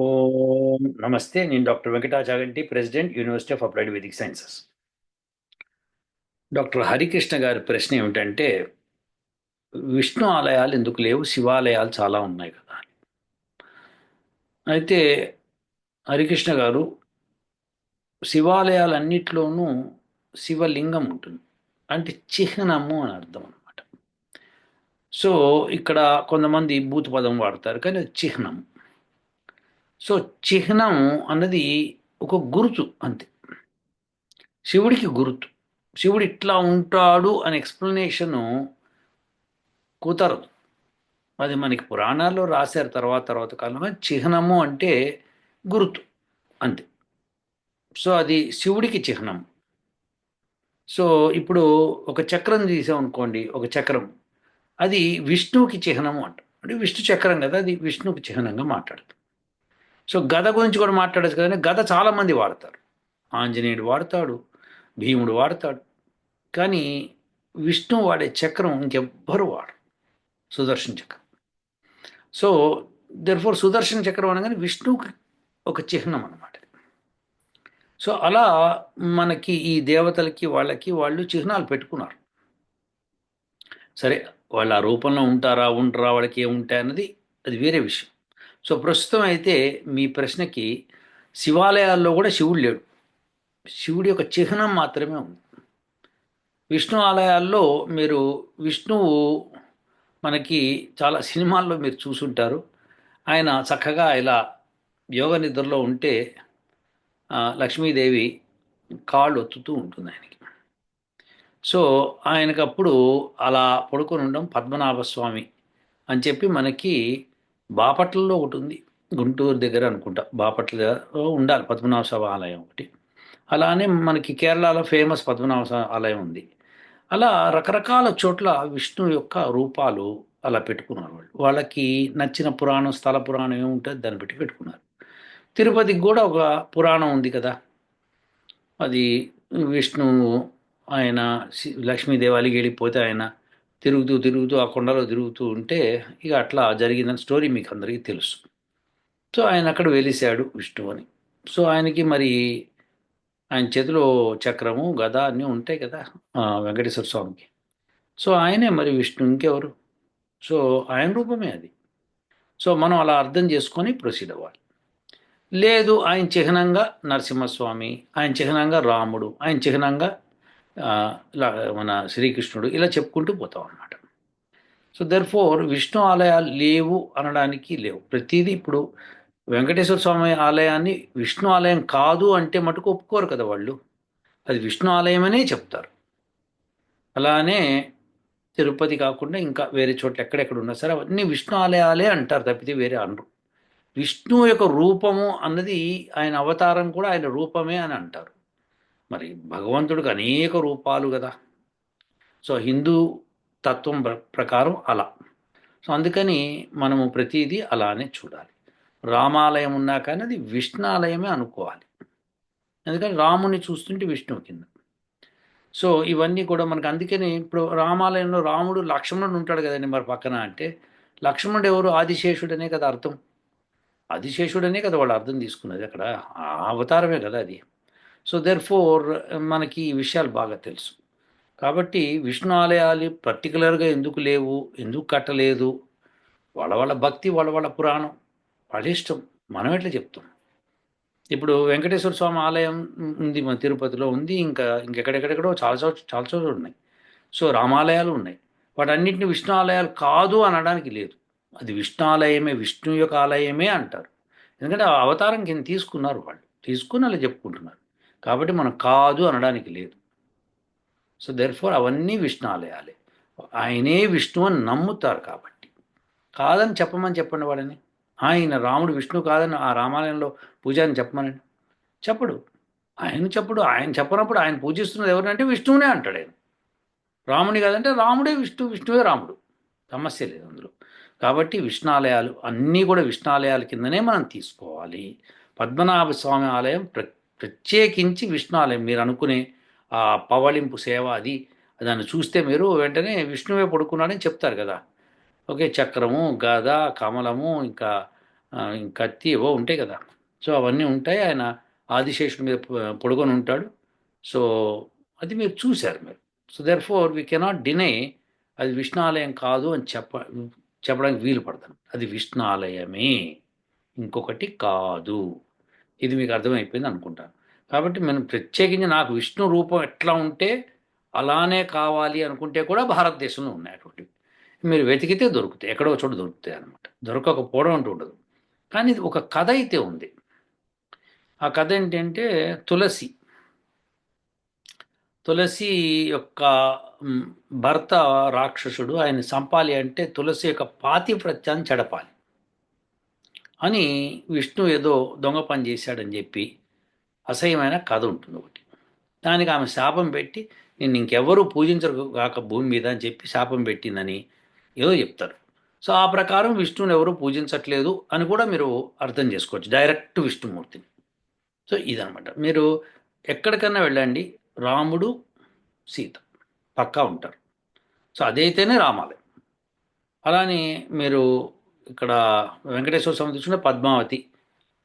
ఓం నమస్తే నేను doctor Venkata Chaganti president university of applied vedic sciences. Doctor Harikrishna గారి ప్రశ్న ఏమిటంటే విష్ణు ఆలయాలు ఎందుకు లేవు? శివాలయాలు చాలా ఉన్నాయి కదా అయితే హరికృష్ణ గారు శివాలయాలన్నిట్లోనూ శివలింగం ఉంటుంది. అంటే చిహ్నము అని అర్థం అనమాట సో ఇక్కడ కొంతమంది భూత పదం వాడతారు కానీ చిహ్నం సో చిహ్నం అన్నది ఒక గుర్తు అంతే. శివుడికి గుర్తు. శివుడు ఇట్లా ఉంటాడు అనే ఎక్స్ప్లెనేషను కుదరదు. అది మనకి పురాణాల్లో రాశారు తర్వాత తర్వాత కాలంలో చిహ్నము అంటే గుర్తు అంతే. సో అది శివుడికి చిహ్నం సో ఇప్పుడు ఒక చక్రం తీసామనుకోండి ఒక చక్రం. అది విష్ణువుకి చిహ్నము అంట. అంటే విష్ణు చక్రం కదా అది విష్ణువుకి చిహ్నంగా మాట్లాడుతుంది. సో గద గురించి కూడా మాట్లాడచ్చు కదండి. గద చాలామంది వాడతారు. ఆంజనేయుడు వాడతాడు భీముడు వాడతాడు. కానీ విష్ణు వాడే చక్రం ఇంకెవ్వరు వాడు సుదర్శన చక్రం. సో దర్ఫోర్ సుదర్శన చక్రం అనగానే విష్ణువుకి ఒక చిహ్నం అనమాట సో అలా మనకి ఈ దేవతలకి వాళ్ళకి వాళ్ళు చిహ్నాలు పెట్టుకున్నారు. సరే వాళ్ళ ఆ రూపంలో ఉంటారా ఉండరా వాళ్ళకి ఏముంటాయి అన్నది అది వేరే విషయం. సో ప్రస్తుతం అయితే మీ ప్రశ్నకి శివాలయాల్లో కూడా శివుడు లేడు. శివుడి యొక్క చిహ్నం మాత్రమే ఉంది. విష్ణు ఆలయాల్లో మీరు విష్ణువు మనకి చాలా సినిమాల్లో మీరు చూసుంటారు. ఆయన చక్కగా ఇలా యోగ నిద్రలో ఉంటే లక్ష్మీదేవి కాళ్ళు ఒత్తుతూ ఉంటుంది ఆయనకి. సో ఆయనకప్పుడు అలా పడుకొని ఉండడం పద్మనాభ స్వామి అని చెప్పి మనకి బాపట్లలో ఒకటి ఉంది గుంటూరు దగ్గర అనుకుంటా. బాపట్ల ఉండాలి. పద్మనాభ స్వామి ఆలయం ఒకటి. అలానే మనకి కేరళలో ఫేమస్ పద్మనాభ ఆలయం ఉంది. అలా రకరకాల చోట్ల విష్ణు యొక్క రూపాలు అలా పెట్టుకున్నారు వాళ్ళు. వాళ్ళకి నచ్చిన పురాణం స్థల పురాణం ఏముంటుంది? దాన్ని పెట్టి పెట్టుకున్నారు. తిరుపతికి కూడా ఒక పురాణం ఉంది కదా. అది విష్ణువు ఆయన లక్ష్మీదేవి అలిగి వెళ్ళిపోతే ఆయన తిరుగుతూ తిరుగుతూ ఆ కొండలో తిరుగుతూ ఉంటే ఇక అట్లా జరిగిందని స్టోరీ మీకు అందరికీ తెలుసు. సో ఆయన అక్కడ వెలిశాడు విష్ణువు అని. సో ఆయనకి మరి ఆయన చేతిలో చక్రము గద అన్నీ ఉంటాయి కదా వెంకటేశ్వర స్వామికి. సో ఆయనే మరి విష్ణు ఇంకెవరు? సో ఆయన రూపమే అది. సో మనం అలా అర్థం చేసుకొని ప్రొసీడ్ అవ్వాలి. లేదు ఆయన చిహ్నంగా నరసింహస్వామి ఆయన చిహ్నంగా రాముడు ఆయన చిహ్నంగా మన శ్రీకృష్ణుడు ఇలా చెప్పుకుంటూ పోతాం అన్నమాట సో దర్ ఫోర్ విష్ణు ఆలయాలు లేవు అనడానికి లేవు. ప్రతిదీ ఇప్పుడు వెంకటేశ్వర స్వామి ఆలయాన్ని విష్ణు ఆలయం కాదు అంటే మటుకు ఒప్పుకోరు కదా వాళ్ళు. అది విష్ణు ఆలయమనే చెప్తారు. అలానే తిరుపతి కాకుండా ఇంకా వేరే చోట్ల ఎక్కడెక్కడ ఉన్నా సరే అవన్నీ విష్ణు ఆలయాలే అంటారు తప్పితే వేరే అనరు. విష్ణు యొక్క రూపము అన్నది ఆయన అవతారం కూడా ఆయన రూపమే అని అంటారు. మరి భగవంతుడికి అనేక రూపాలు కదా. సో హిందూ తత్వం ప్రకారం అలా. సో అందుకని మనము ప్రతిదీ అలానే చూడాలి. రామాలయం ఉన్నా కానీ అది విష్ణాలయమే అనుకోవాలి. ఎందుకని రాముని చూస్తుంటే విష్ణువు కింద. సో ఇవన్నీ కూడా మనకు అందుకని ఇప్పుడు రామాలయంలో రాముడు లక్ష్మణుడు ఉంటాడు కదండి మరి పక్కన అంటే లక్ష్మణుడు ఎవరు? ఆదిశేషుడనే కదా అర్థం. ఆదిశేషుడనే కదా వాళ్ళు అర్థం తీసుకున్నది అక్కడ. అవతారమే కదా అది. సో దెర్ ఫోర్ మనకి ఈ విషయాలు బాగా తెలుసు. కాబట్టి విష్ణు ఆలయాలు పర్టికులర్గా ఎందుకు లేవు? ఎందుకు కట్టలేదు? వాళ్ళ వాళ్ళ భక్తి వాళ్ళ వాళ్ళ పురాణం. వాళ్ళ ఇష్టం. మనం ఎట్లా చెప్తాం ఇప్పుడు వెంకటేశ్వర స్వామి ఆలయం ఉంది మన తిరుపతిలో ఉంది ఇంకా ఇంకెక్కడెక్కడెక్కడో చాలా చోట్ల చాలా చోట్ల ఉన్నాయి. సో రామాలయాలు ఉన్నాయి. వాటన్నింటిని విష్ణు ఆలయాలు కాదు అనడానికి లేదు. అది విష్ణు ఆలయమే విష్ణు యొక్క ఆలయమే అంటారు. ఎందుకంటే అవతారం కింద తీసుకున్నారు వాళ్ళు. తీసుకుని అలా చెప్పుకుంటున్నారు. కాబట్టి మనం కాదు అనడానికి లేదు. సో దెర్ఫోర్ అవన్నీ విష్ణు ఆలయాలే ఆయనే విష్ణు అని నమ్ముతారు కాబట్టి. కాదని చెప్పమని చెప్పండి వాడని ఆయన రాముడు విష్ణు కాదని ఆ రామాలయంలో పూజ అని చెప్పమనండి చెప్పడు. ఆయన చెప్పడు. ఆయన చెప్పనప్పుడు ఆయన పూజిస్తున్నది ఎవరంటే విష్ణువునే అంటాడు ఆయన. రాముని కాదంటే రాముడే విష్ణు విష్ణువే రాముడు. సమస్య లేదు అందులో. కాబట్టి విష్ణాలయాలు అన్నీ కూడా విష్ణాలయాల కిందనే మనం తీసుకోవాలి. పద్మనాభ స్వామి ఆలయం ప్రతి ప్రత్యేకించి విష్ణు ఆలయం మీరు అనుకునే ఆ పవళింపు సేవ అది దాన్ని చూస్తే మీరు వెంటనే విష్ణువే పడుకున్నాడని చెప్తారు కదా. ఓకే చక్రము గద కమలము ఇంకా కత్తి ఏవో ఉంటాయి కదా. సో అవన్నీ ఉంటాయి. ఆయన ఆదిశేషుడి మీద పొడుగొని పడుకొని ఉంటాడు. సో అది మీరు చూశారు మీరు. So therefore we cannot deny అది విష్ణు ఆలయం కాదు అని చెప్ప చెప్పడానికి వీలు పడతాను అది విష్ణు ఆలయమే ఇంకొకటి కాదు. ఇది మీకు అర్థమైపోయింది అనుకుంటాను. కాబట్టి మనం ప్రత్యేకించి నాకు విష్ణు రూపం ఎట్లా ఉంటే అలానే కావాలి అనుకుంటే కూడా భారతదేశంలో ఉన్నాయి అటువంటివి మీరు వెతికితే దొరుకుతాయి. ఎక్కడో చోట దొరుకుతాయి అనమాట దొరకకపోవడం అంటూ ఉండదు. కానీ ఒక కథ అయితే ఉంది. ఆ కథ ఏంటంటే తులసి. తులసి యొక్క భర్త రాక్షసుడు ఆయన చంపాలి అంటే తులసి యొక్క పాతివ్రత్యాన్ని చెడపాలి. అని విష్ణు ఏదో దొంగ పని చేశాడని చెప్పి అసహ్యమైన కథ ఉంటుంది ఒకటి. దానికి ఆమె శాపం పెట్టి నేను ఇంకెవరూ పూజించరు కాక భూమి మీద అని చెప్పి శాపం పెట్టిందని ఏదో చెప్తారు. సో ఆ ప్రకారం విష్ణువుని ఎవరు పూజించట్లేదు అని కూడా మీరు అర్థం చేసుకోవచ్చు. డైరెక్ట్ విష్ణుమూర్తిని. సో ఇదనమాట మీరు ఎక్కడికన్నా వెళ్ళండి. రాముడు సీత పక్కా ఉంటారు. సో అదైతేనే రామాలయం. అలానే మీరు ఇక్కడ వెంకటేశ్వర స్వామి తీసుకుంటే పద్మావతి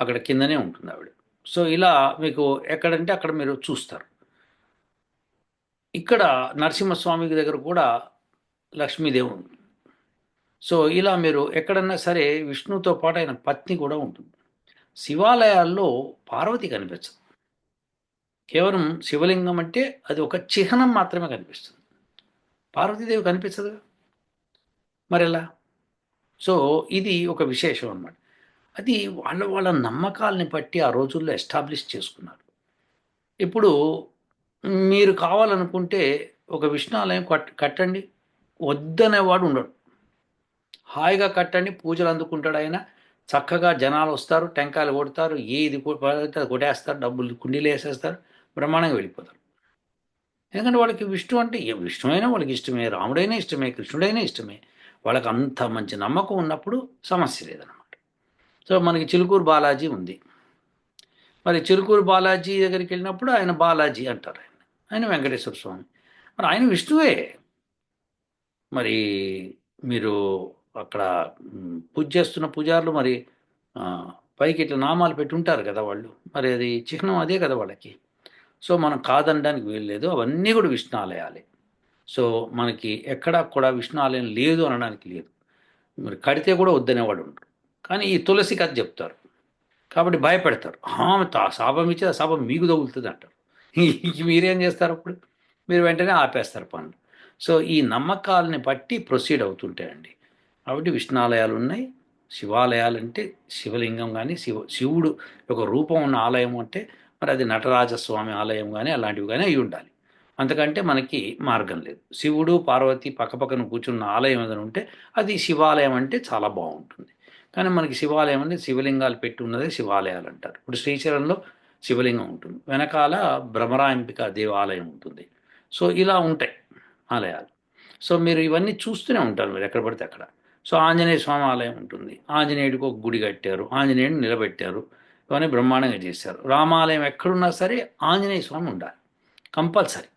అక్కడ కిందనే ఉంటుంది ఆవిడ. సో ఇలా మీకు ఎక్కడంటే అక్కడ మీరు చూస్తారు. ఇక్కడ నరసింహస్వామి దగ్గర కూడా లక్ష్మీదేవి ఉంటుంది. సో ఇలా మీరు ఎక్కడన్నా సరే విష్ణుతో పాటు ఆయన పత్ని కూడా ఉంటుంది. శివాలయాల్లో పార్వతి కనిపించదు కేవలం శివలింగం అంటే అది ఒక చిహ్నం మాత్రమే కనిపిస్తుంది. పార్వతీదేవి కనిపించదు మరి ఎలా సో ఇది ఒక విశేషం అన్నమాట. అది వాళ్ళ వాళ్ళ నమ్మకాలని బట్టి ఆ రోజుల్లో ఎస్టాబ్లిష్ చేసుకున్నారు. ఇప్పుడు మీరు కావాలనుకుంటే ఒక విష్ణాలయం కట్ కట్టండి వద్దనేవాడు ఉండడు. హాయిగా కట్టండి పూజలు అందుకుంటాడు ఆయన చక్కగా జనాలు వస్తారు టెంకాయలు కొడతారు ఏది కొట్టేస్తారు డబ్బులు కుండీలు వేసేస్తారు బ్రహ్మాండంగా వెళ్ళిపోతారు. ఎందుకంటే వాళ్ళకి విష్ణు అంటే విష్ణువైనా వాళ్ళకి ఇష్టమే రాముడైనా ఇష్టమే కృష్ణుడైనా ఇష్టమే. వాళ్ళకి అంత మంచి నమ్మకం ఉన్నప్పుడు సమస్య లేదనమాట సో మనకి చిలుకూరు బాలాజీ ఉంది. మరి చిలుకూరు బాలాజీ దగ్గరికి వెళ్ళినప్పుడు ఆయన బాలాజీ అంటారు ఆయన. ఆయన వెంకటేశ్వర స్వామి. మరి ఆయన విష్ణువే. మరి మీరు అక్కడ పూజ చేస్తున్న పూజారులు మరి పైకి ఇట్లా నామాలు పెట్టి ఉంటారు కదా వాళ్ళు. మరి అది చిహ్నం అదే కదా వాళ్ళకి. సో మనం కాదనడానికి వీలు లేదు అవన్నీ కూడా విష్ణు ఆలయాలే. సో మనకి ఎక్కడా కూడా విష్ణు ఆలయం లేదు అనడానికి లేదు. మరి కడితే కూడా వద్దనేవాడు ఉంటారు కానీ ఈ తులసి కథ చెప్తారు. కాబట్టి భయపెడతారు. ఆమె శాపం ఇచ్చి ఆ శాపం మీకు తగులుతుంది అంటారు. మీరేం చేస్తారు అప్పుడు? మీరు వెంటనే ఆపేస్తారు పనులు. సో ఈ నమ్మకాలని బట్టి ప్రొసీడ్ అవుతుంటాయండి కాబట్టి విష్ణాలయాలు ఉన్నాయి. శివాలయాలు అంటే శివలింగం కానీ శివ శివుడు ఒక రూపం ఉన్న ఆలయం అంటే మరి అది నటరాజస్వామి ఆలయం కానీ అలాంటివి కానీ అయి ఉండాలి. అంతకంటే మనకి మార్గం లేదు. శివుడు పార్వతి పక్కపక్కన కూర్చున్న ఆలయం ఏదైనా ఉంటే అది శివాలయం అంటే చాలా బాగుంటుంది. కానీ మనకి శివాలయం అంటే శివలింగాలు పెట్టి ఉన్నదే శివాలయాలు అంటారు. ఇప్పుడు శ్రీశైలంలో శివలింగం ఉంటుంది. వెనకాల భ్రమరాంబిక దేవాలయం ఉంటుంది. సో ఇలా ఉంటాయి ఆలయాలు. సో మీరు ఇవన్నీ చూస్తూనే ఉంటారు మీరు ఎక్కడ పడితే అక్కడ. సో ఆంజనేయ స్వామి ఆలయం ఉంటుంది. ఆంజనేయుడికి ఒక గుడి కట్టారు. ఆంజనేయుడిని నిలబెట్టారు. ఇవన్నీ బ్రహ్మాండంగా చేశారు. రామాలయం ఎక్కడున్నా సరే ఆంజనేయ స్వామి ఉండాలి. కంపల్సరీ.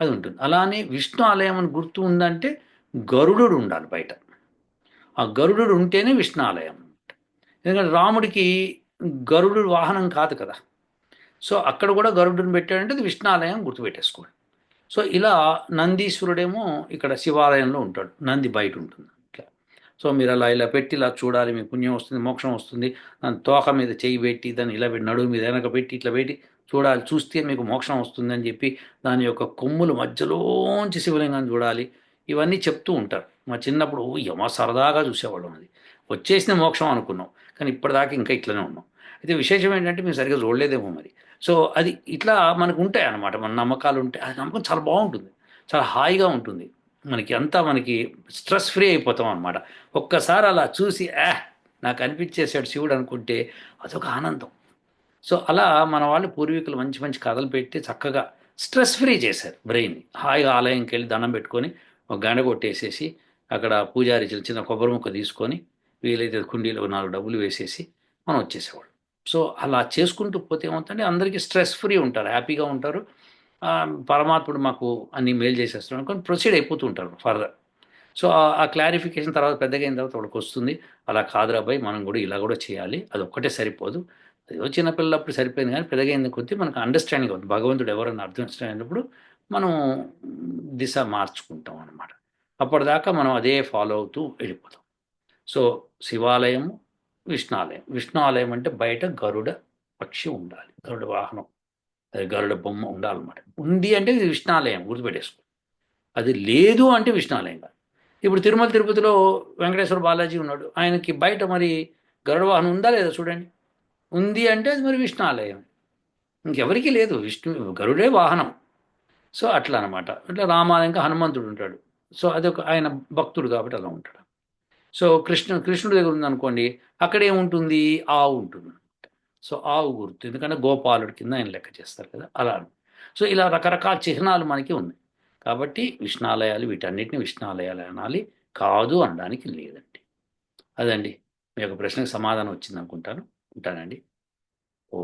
అది ఉంటుంది. అలానే విష్ణు ఆలయం అని గుర్తు ఉందంటే గరుడు ఉండాలి బయట. ఆ గరుడు ఉంటేనే విష్ణు ఆలయం ఎందుకంటే రాముడికి గరుడు వాహనం కాదు కదా. సో అక్కడ కూడా గరుడుని పెట్టాడంటే అది విష్ణు ఆలయం గుర్తుపెట్టేసుకోండి సో ఇలా నందీశ్వరుడేమో ఇక్కడ శివాలయంలో ఉంటాడు. నంది బయట ఉంటుంది. ఇట్లా. సో మీరు అలా ఇలా పెట్టి ఇలా చూడాలి మీ పుణ్యం వస్తుంది మోక్షం వస్తుంది. దాని తోక మీద చేయి పెట్టి దాన్ని ఇలా పెట్టి నడువు మీద వెనక పెట్టి ఇట్లా పెట్టి చూడాలి. చూస్తే మీకు మోక్షం వస్తుందని చెప్పి దాని యొక్క కొమ్ములు మధ్యలోంచి శివలింగాన్ని చూడాలి. ఇవన్నీ చెప్తూ ఉంటారు. మా చిన్నప్పుడు యమ సరదాగా చూసేవాళ్ళం అది. వచ్చేసిన మోక్షం అనుకున్నాం. కానీ ఇప్పటిదాకా ఇంకా ఇట్లనే ఉన్నాం. అయితే విశేషం ఏంటంటే మేము సరిగ్గా చూడలేదేమో మరి. సో అది ఇట్లా మనకు ఉంటాయి అన్నమాట మన నమ్మకాలు ఉంటాయి ఆ నమ్మకం చాలా బాగుంటుంది. చాలా హాయిగా ఉంటుంది. మనకి అంతా మనకి స్ట్రెస్ ఫ్రీ అయిపోతాం అనమాట ఒక్కసారి అలా చూసి యాహ్ నాకు అనిపించేసాడు శివుడు అనుకుంటే అదొక ఆనందం. సో అలా మన వాళ్ళు పూర్వీకులు మంచి మంచి కథలు పెట్టి చక్కగా స్ట్రెస్ ఫ్రీ చేశారు బ్రెయిన్ని హాయిగా ఆలయంకి వెళ్ళి దండం పెట్టుకొని ఒక గండ కొట్టేసేసి అక్కడ పూజారి చిన్న చిన్న కొబ్బరి ముక్క తీసుకొని వీలైతే కుండీలో నాలుగు డబ్బులు వేసేసి మనం వచ్చేసేవాళ్ళు. సో అలా చేసుకుంటూ పోతే ఏమవుతుందంటే అందరికీ స్ట్రెస్ ఫ్రీ ఉంటారు హ్యాపీగా ఉంటారు. పరమాత్ముడు మాకు అన్ని మేలు చేసేస్తున్నాడు అనుకొని ప్రొసీడ్ అయిపోతూ ఉంటారు ఫర్దర్. సో ఆ- క్లారిఫికేషన్ తర్వాత పెద్దగా అయిన తర్వాత వాళ్ళకి వస్తుంది అలా కాదురా అబ్బాయి మనం కూడా ఇలా కూడా చేయాలి. అది ఒక్కటే సరిపోదు. ఏదో చిన్నపిల్లప్పుడు సరిపోయింది కానీ పెద్దగా కొద్దీ మనకు అండర్స్టాండింగ్ అవుతుంది. భగవంతుడు ఎవరన్నా అర్థం అయినప్పుడు మనం దిశ మార్చుకుంటాం అనమాట అప్పటిదాకా మనం అదే ఫాలో అవుతూ వెళ్ళిపోతాం. సో శివాలయము విష్ణాలయం. విష్ణు ఆలయం అంటే బయట గరుడ పక్షి ఉండాలి. గరుడ వాహనం అది గరుడ బొమ్మ ఉండాలన్నమాట. ఉంది అంటే ఇది విష్ణాలయం గుర్తుపెట్టేసుకో. అది లేదు అంటే విష్ణాలయం కాదు. ఇప్పుడు తిరుమల తిరుపతిలో వెంకటేశ్వర బాలాజీ ఉన్నాడు. ఆయనకి బయట మరి గరుడ వాహనం ఉందా లేదా చూడండి. ఉంది అంటే అది మరి విష్ణాలయం ఇంకెవరికీ లేదు. విష్ణు గరుడే వాహనం. సో అట్లా అనమాట అట్లా రామాలయంగా హనుమంతుడు ఉంటాడు. సో అదొక ఆయన భక్తుడు కాబట్టి అలా ఉంటాడు. సో కృష్ణ కృష్ణుడి దగ్గర ఉందనుకోండి అక్కడే ఉంటుంది ఆవు ఉంటుంది. సో ఆవు గుర్తు. ఎందుకంటే గోపాలుడి కింద ఆయన లెక్క చేస్తారు కదా అలా సో ఇలా రకరకాల చిహ్నాలు మనకి ఉన్నాయి. కాబట్టి విష్ణాలయాలు వీటన్నిటిని విష్ణాలయాలు అనాలి. కాదు అనడానికి లేదండి. అదండి. మీ యొక్క ప్రశ్నకు సమాధానం వచ్చింది అనుకుంటాను ఉంటానండి. ఓ